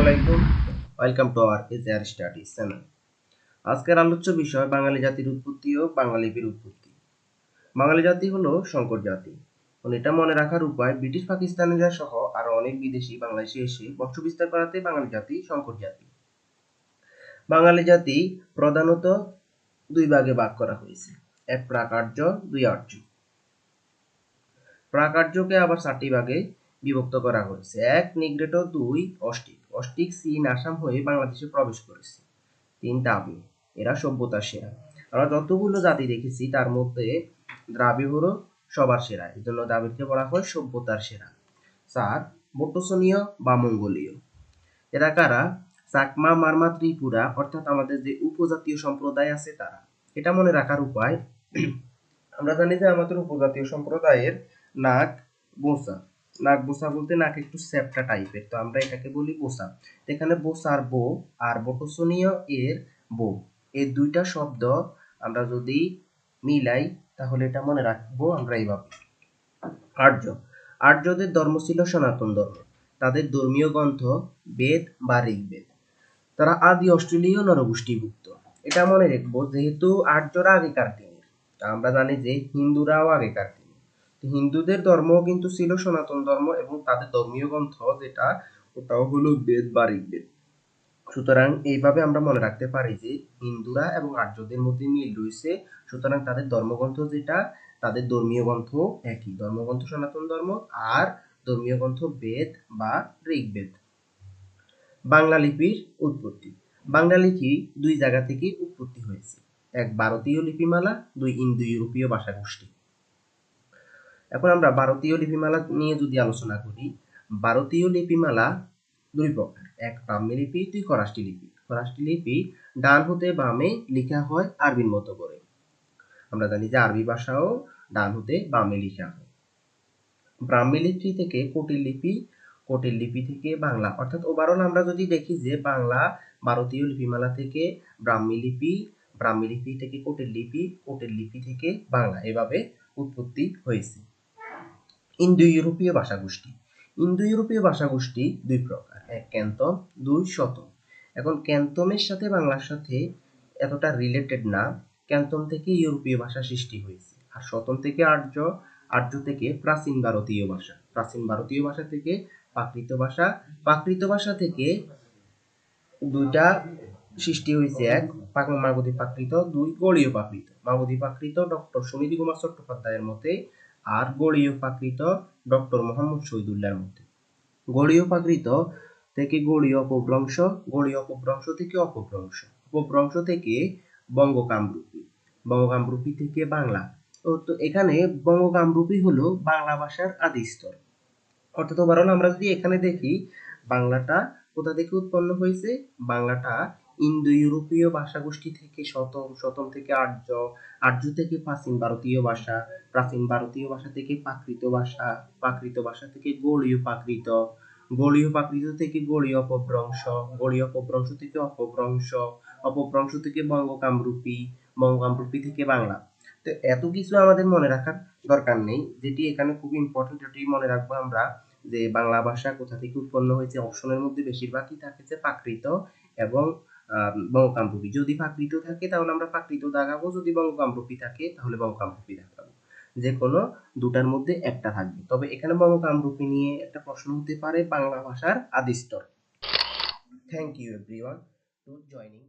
আলাইকুম welcome to our এজআর studies channel আজকের আলোচ্য বিষয় বাঙালি জাতির উৎপত্তি ও বাংলা লিপির উৎপত্তি। বাঙালি জাতি হলো সংকর জাতি। এটা মনে রাখার উপায়, ব্রিটিশ পাকিস্তানিরা সহ আরও অনেক বিদেশি বাংলাদেশে এসে বংশ বিস্তার করাতে বাঙালি জাতি সংকর জাতি। বাঙালি জাতি প্রধানত দুই ভাগে ভাগ করা হয়েছে। এক প্রাকার্য, দুই আর্য। প্রাকার্যকে আবার চারটি ভাগে বিভক্ত করা হয়েছে। এক নিগ্রেটো দুই অষ্টিক অষ্টিক চীন আসাম হয়ে বাংলাদেশে প্রবেশ করেছে। তিন দাবি, এরা সভ্যতার সেরা। আমরা যতগুলো জাতি দেখেছি, তার মধ্যে দ্রাবি হলো সবার সেরা। এই জন্য দ্রাবিড়কে বলা হয় সভ্যতার সেরা। চার বটসনীয় বা মঙ্গোলীয়। এরা কারা? চাকমা, মারমা, ত্রিপুরা, অর্থাৎ আমাদের যে উপজাতীয় সম্প্রদায় আছে তারা। এটা মনে রাখার উপায়, আমরা জানি যে আমাদের উপজাতীয় সম্প্রদায়ের নাক বোসা নাক বোসা বলতে নাক একটু স্যাপটা টাইপের তো আমরা এটাকে বলি বোসা। এখানে বোসার বো, আর বটসনীয় এর বো। এই দুইটা শব্দ আমরা যদি মিলাই, তাহলে এটা মনে রাখব আমরা এইভাবে। আর্য। আর্যদের ধর্ম ছিল সনাতন ধর্ম। তাদের ধর্মীয় গ্রন্থ, বেদ বা ঋগ্বেদ। তারা আদি অস্ট্রেলীয় নরগোষ্ঠীভুক্ত। এটা মনে রাখব, যেহেতু আর্যরা আগেকার দিনের। আমরা জানি যে হিন্দুরাও আগেকার দিনের তো হিন্দুদের ধর্ম কিন্তু ছিল সনাতন ধর্ম এবং তাদের ধর্মীয় গ্রন্থ যেটা, ওটাও হলো বেদ বা ঋগ্বেদ। সুতরাং এইভাবে আমরা মনে রাখতে পারি যে হিন্দুরা এবং আর্যদের মধ্যে মিল রয়েছে। সুতরাং তাদের ধর্মগ্রন্থ যেটা, তাদের ধর্মীয় গ্রন্থ একই। ধর্মগ্রন্থ সনাতন ধর্ম আর ধর্মীয় গ্রন্থ বেদ বা ঋগ্বেদ। বাংলা লিপির উৎপত্তি। বাংলা লিপি দুই জায়গা থেকে উৎপত্তি হয়েছে। এক ভারতীয় লিপিমালা, দুই ইন্দো ইউরোপীয় ভাষা গোষ্ঠী এখন আমরা ভারতীয় লিপিমালা নিয়ে যদি আলোচনা করি, ভারতীয় লিপিমালা দুই প্রকার। এক ব্রাহ্মী লিপি, দুই ফরাসি লিপি। ফরাসি লিপি ডান হতে বামে লেখা হয় আরবির মতো করে। আমরা জানি যে আরবি ভাষাও ডান হতে বামে লেখা হয়। ব্রাহ্মী লিপি থেকে কুটিল লিপি কোটের লিপি থেকে বাংলা। অর্থাৎ ওভারঅল আমরা যদি দেখি যে বাংলা ভারতীয় লিপিমালা থেকে ব্রাহ্মী লিপি ব্রাহ্মী লিপি থেকে কোটের লিপি কোটের লিপি থেকে বাংলা। এভাবে উৎপত্তি হয়েছে। ইন্দো ইউরোপীয় ভাষা গোষ্ঠী ইন্দো ইউরোপীয় ভাষা গোষ্ঠী দুই প্রকার, এক ক্যান্তম দুই শতম। এখন ক্যান্তমের সাথে বাংলার সাথে এতটা রিলেটেড না ক্যান্তম থেকে ইউরোপীয় ভাষা সৃষ্টি হয়েছে। আর শতম থেকে আর্য আর্য থেকে প্রাচীন ভারতীয় ভাষা। প্রাচীন ভারতীয় ভাষা থেকে প্রাকৃত ভাষা প্রাকৃত ভাষা থেকে দুইটা সৃষ্টি হয়েছে, এক মাগধী প্রাকৃত, দুই গড়ীয় প্রাকৃত। মাগধী প্রাকৃত ডক্টর সুনীতি কুমার চট্টোপাধ্যায়ের মতে আর গড়ীয় প্রাকৃত ডক্টর মোহাম্মদ শহীদুল্লাহর মধ্যে গড়ীয় প্রাকৃত থেকে গড়ীয় অপভ্রংশ গড়ীয় অপভ্রংশ থেকে অপভ্রংশ। অপভ্রংশ থেকে বঙ্গকামরূপী। বঙ্গকামরূপী থেকে বাংলা। তো এখানে বঙ্গকামরূপী হলো বাংলা ভাষার আদি স্তর। অর্থাৎ ওভারঅল আমরা যদি এখানে দেখি, বাংলাটা কোথা থেকে উৎপন্ন হয়েছে? বাংলাটা ইন্দো ইউরোপীয় ভাষা গোষ্ঠী থেকে শতম শতম থেকে আর্য আর্য থেকে প্রাচীন ভারতীয় ভাষা, প্রাচীন ভারতীয় ভাষা থেকে প্রাকৃত ভাষা প্রাকৃত ভাষা থেকে গৌড়ীয় প্রাকৃত গৌড়ীয় প্রাকৃত থেকে গৌড়ীয় অপভ্রংশ গৌড়ীয় অপভ্রংশ থেকে অপভ্রংশ অপভ্রংশ থেকে বঙ্গকামরূপী বঙ্গকামরূপী থেকে বাংলা। তো এত কিছু আমাদের মনে রাখার দরকার নেই, যেটি এখানে খুব ইম্পর্টেন্ট এটি মনে রাখব আমরা যে বাংলা ভাষা কোথা থেকে উৎপন্ন হয়েছে অপশনের মধ্যে বেশিরভাগই থাকে যে প্রাকৃত এবং বঙ্গকামরূপী যদি প্রাকৃত থাকে, তাহলে আমরা প্রাকৃত দাগাবো যদি বঙ্গকামরূপী থাকে, তাহলে বঙ্গকামরূপী দাগাবো যে কোনো দুটার মধ্যে একটা থাকবে। তবে এখানে বঙ্গকামরূপী নিয়ে একটা প্রশ্ন হতে পারে বাংলা ভাষার আদিস্তর। Thank you everyone to joining